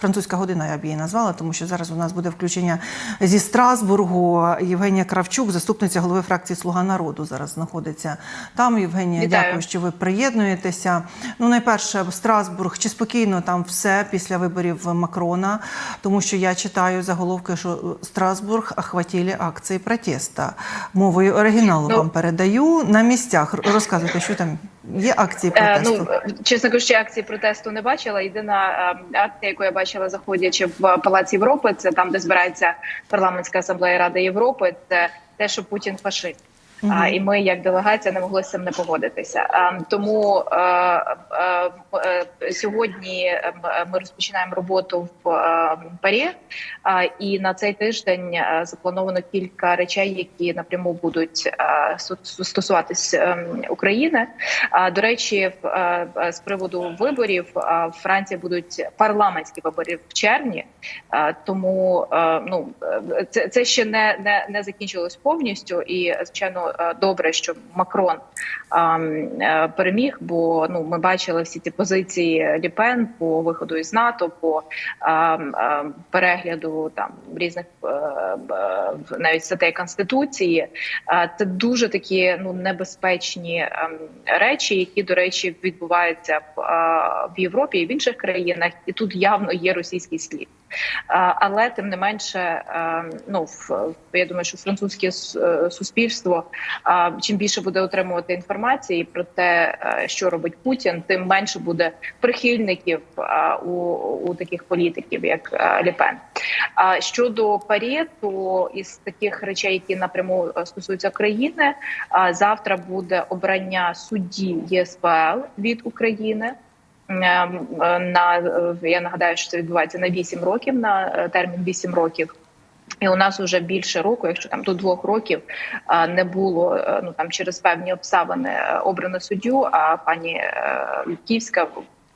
Французька година я б її назвала, тому що зараз у нас буде включення зі Страсбургу. Євгенія Кравчук, заступниця голови фракції Слуга народу, зараз знаходиться там. Євгенія, Вітаю. дякую, що ви приєднуєтеся. Ну, найперше, Страсбург чи спокійно там все після виборів Макрона, тому що я читаю заголовки, що Страсбург охватили акції протеста. Мовою оригіналу Ну, вам передаю на місцях. Розказуйте, що там є акції Е, ну е, чесно кажучи, акції протесту не бачила. Єдина е, акція, яку я бачила, заходячи в Палац Європи, це там, де збирається парламентська асамблея Ради Європи. Це те, що Путін фашист. А, і ми, як делегація, не могли з цим не погодитися. А, тому е, е, е, сьогодні е, ми розпочинаємо роботу в е, Парі, а, і на цей тиждень е, заплановано кілька речей, які напряму будуть су- стосуватись е, України. А, До речі, в- е, з приводу виборів а, в Франції будуть парламентські вибори в червні, Е, тому е, ну це, це ще не, не, не закінчилось повністю. І звичайно, е, добре, що Макрон е, переміг. Бо ну ми бачили всі ці позиції Ліпен по виходу із НАТО, по перегляду там різних е, навіть статей конституції. Це дуже такі ну небезпечні ем, речі, які до речі відбуваються в Європі і в інших країнах, і тут явно є російський слід. Але тим не менше, ну я думаю, що французьке е, суспільство чим більше буде отримувати інформації про те, е, що робить Путін, тим менше буде прихильників у, у таких політиків, як е, Ліпен. А щодо парі, то із таких речей, які напряму стосуються країни, завтра буде обрання судді ЄСПЛ від України. Ем, е, На е, я нагадаю, що це відбувається на 8 років, на е, термін 8 років. І у нас вже більше року, якщо там до двох років не було ну там через певні обставини обрано суддю, а пані Лютківська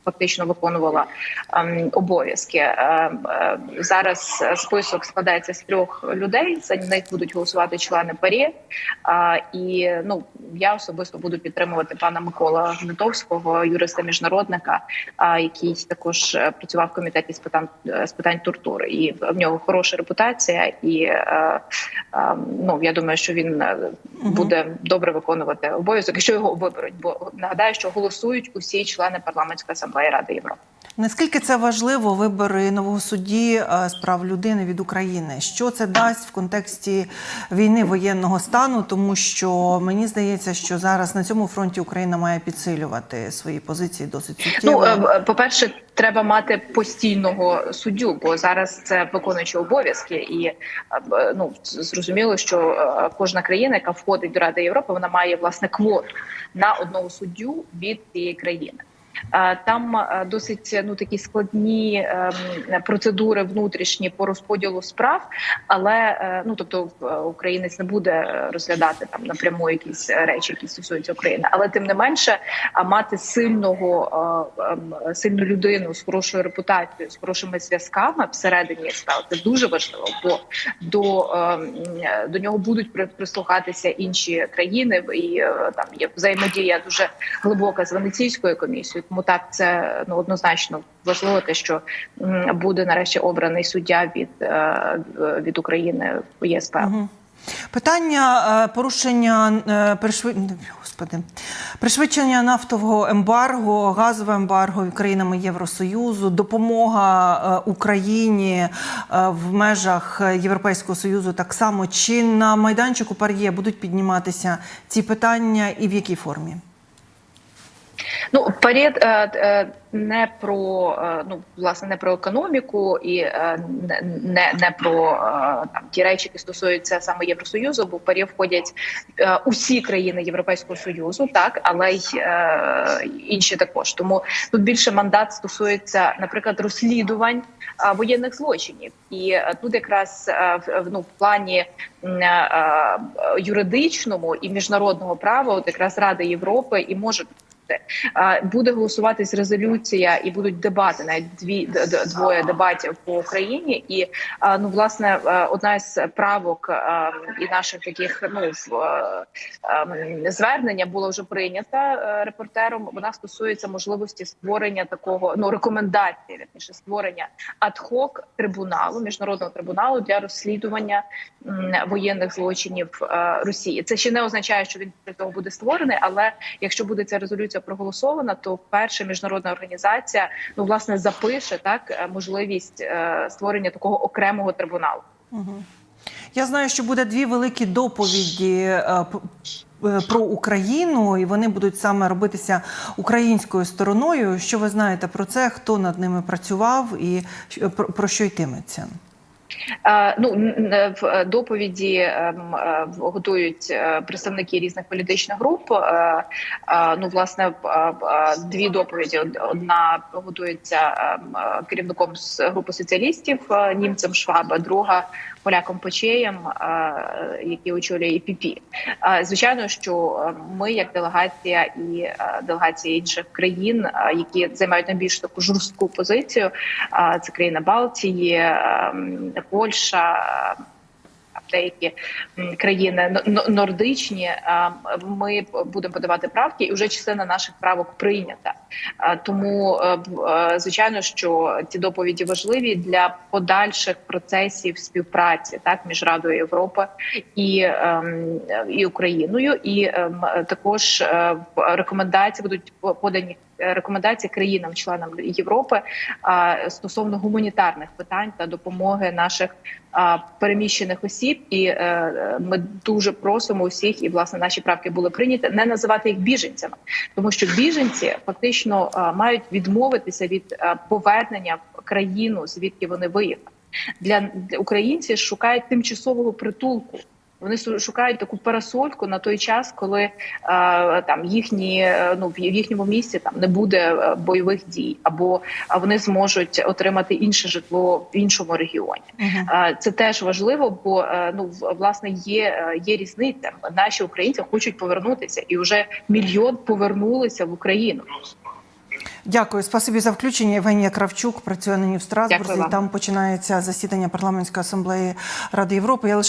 фактично виконувала ем, обов'язки. Ем, е, Зараз е, список складається з трьох людей. За них будуть голосувати члени парі. А, І ну я особисто буду підтримувати пана Микола Гнатовського, юриста міжнародника, а, який також е, працював в комітеті з питань е, з питань тортури. І в нього хороша репутація. І е, е, ну я думаю, що він е, буде добре виконувати обов'язок, якщо його виберуть. Бо нагадаю, що голосують усі члени парламентської асамблеї Ради Європи. Наскільки це важливо вибори нового судді е, з прав людини від України? Що це дасть в контексті війни воєнного стану? Тому що мені здається, що зараз на цьому фронті Україна має підсилювати свої позиції досить суттєво. Ну е, по перше, треба мати постійного суддю, бо зараз це виконуючі обов'язки, і е, ну зрозуміло, що е, кожна країна, яка входить до Ради Європи, вона має власне квоту на одного суддю від цієї країни. Там е, досить ну такі складні ем, процедури внутрішні по розподілу справ, але е, ну тобто е, українець не буде розглядати там напряму якісь речі, які стосуються України, але тим не менше, а мати сильного ем, сильну людину з хорошою репутацією, з хорошими зв'язками всередині справ це дуже важливо, бо до, ем, до нього будуть при- прислухатися інші країни, і там є взаємодія дуже глибока з венеційською комісією. Тому так це ну однозначно важливо, те, що буде нарешті обраний суддя від, е, від України в ЄСПЛ. Мгм. Питання е, порушення е, пришви... Господи. пришвидшення нафтового ембарго, газового ембарго країнами Євросоюзу, допомога Україні в межах Європейського союзу так само. Чи на майданчику Пар'є будуть підніматися ці питання і в якій формі? Ну парід е, е, не про е, ну власне не про економіку і не, не, про там ті речі, які стосуються саме Євросоюзу, бо в парі входять усі країни Європейського союзу, так але й інші також. Тому тут більше мандат стосується, наприклад, розслідувань воєнних злочинів, і тут якраз в ну, в плані юридичному і міжнародного права, от якраз Рада Європи і може Буде голосуватись резолюція і будуть дебати, навіть дві двоє дебатів по Україні. І ну власне е, одна із правок е, і наших таких ну е, звернення було вже прийнята репортером. Вона стосується можливості створення такого ну рекомендації вірніше створення адхок трибуналу міжнародного трибуналу для розслідування воєнних злочинів Росії. Це ще не означає, що він для того буде створений, але якщо буде ця резолюція проголосована, то перша міжнародна організація ну власне запише так е, можливість е, створення такого окремого трибуналу. Я знаю, що буде дві великі доповіді е, про Україну, і вони будуть саме робитися українською стороною. Що ви знаєте про це? Хто над ними працював і про що йтиметься? Е, Ну н- в доповіді ем, е, готують е, представники різних політичних груп. Е, е, Ну, власне, е, е, дві доповіді. Одна готується ем, е, керівником з групи соціалістів е, німцем Шваба, друга поляком Почеєм, який очолює ІПП. Звичайно, що е, ми, як делегація і е, делегації інших країн, е, які займають найбільш таку жорстку позицію, Це країна Балтії, Польща. Деякі країни нордичні, ми будемо подавати правки, і вже частина наших правок прийнята. Тому, е, е, звичайно, що ці доповіді важливі для подальших процесів співпраці так між Радою Європи і, ем, і Україною. І ем, також е, рекомендації будуть подані рекомендації країнам-членам Європи стосовно гуманітарних питань та допомоги наших переміщених осіб. І ми дуже просимо усіх, і власне наші правки були прийняті, не називати їх біженцями, тому що біженці фактично а, мають відмовитися від повернення в країну, звідки вони виїхали. Для, для українці шукають тимчасового притулку. Вони шукають таку парасольку на той час, коли е, там їхні ну в їхньому місті там не буде е, бойових дій, або вони зможуть отримати інше житло в іншому регіоні. Е, Це теж важливо, бо е, ну власне є, е, є різниця. Наші українці хочуть повернутися, і вже мільйон повернулися в Україну. Дякую, спасибі за включення. Євгенія Кравчук працює нині в Страсбурзі. Там починається засідання парламентської асамблеї Ради Європи. Я лише